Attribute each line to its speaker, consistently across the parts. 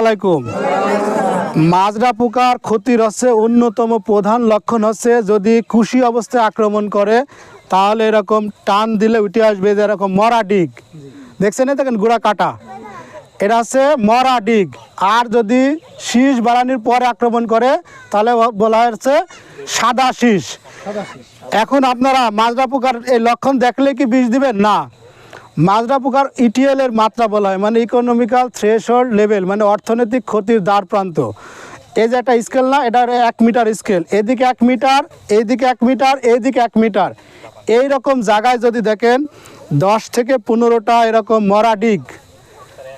Speaker 1: আলাইকুম। মাজরা পোকার ক্ষতির হচ্ছে অন্যতম প্রধান লক্ষণ হচ্ছে যদি কুশি অবস্থায় আক্রমণ করে তাহলে এরকম টান দিলে উঠে আসবে যে এরকম মরা ডিগ। দেখছেন দেখেন গুড়া কাটা। এটা হচ্ছে মরা ডিগ। আর যদি শীষ বাড়ানির পরে আক্রমণ করে তাহলে বলা হচ্ছে সাদা শীষ। এখন আপনারা মাজরা পোকার এই লক্ষণ দেখলে কি বিষ দিবেন? না। মাজরা পোকার ইটিএল এর মাত্রা বলা হয় মানে ইকোনমিক্যাল থ্রেশহোল্ড লেভেল মানে অর্থনৈতিক ক্ষতির দ্বার প্রান্ত। এই যে একটা স্কেল না এটা এক মিটার স্কেল এদিকে এক মিটার এইদিকে এক মিটার এইদিকে এক মিটার এই রকম জায়গায় যদি দেখেন, দশ থেকে পনেরোটা এরকম মরা ডিগ,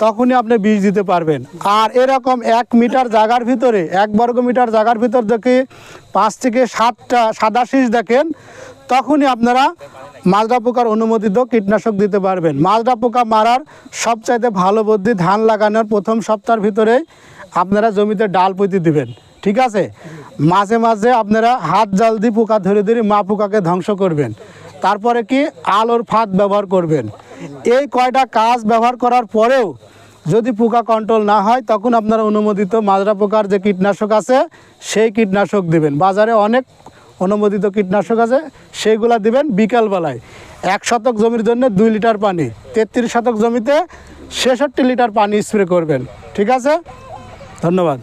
Speaker 1: তখনই আপনি বীজ দিতে পারবেন। আর এরকম এক মিটার জায়গার ভিতরে, এক বর্গ মিটার জায়গার ভিতর দেখে পাঁচ থেকে সাতটা সাদা শীষ দেখেন, তখনই আপনারা মাজরা পোকার অনুমোদিত কীটনাশক দিতে পারবেন। মাজরা পোকা মারার সবচাইতে ভালো বুদ্ধি ধান লাগানোর প্রথম সপ্তাহের ভিতরে আপনারা জমিতে ডাল পুঁতি দিবেন। ঠিক আছে? মাঝে মাঝে আপনারা হাত জাল দিয়ে পোকা ধরে ধরে মা পোকাকে ধ্বংস করবেন। তারপরে কি? আলোর ফাঁদ ব্যবহার করবেন। এই কয়টা কাজ ব্যবহার করার পরেও যদি পোকা কন্ট্রোল না হয়, তখন আপনারা অনুমোদিত মাজরা পোকার যে কীটনাশক আছে, সেই কীটনাশক দিবেন। বাজারে অনেক অনুমোদিত কীটনাশক আছে, সেইগুলা দিবেন বিকালবেলায়। এক শতক জমির জন্য দুই লিটার পানি, তেত্রিশ শতক জমিতে ছেষট্টি লিটার পানি স্প্রে করবেন। ঠিক আছে? ধন্যবাদ।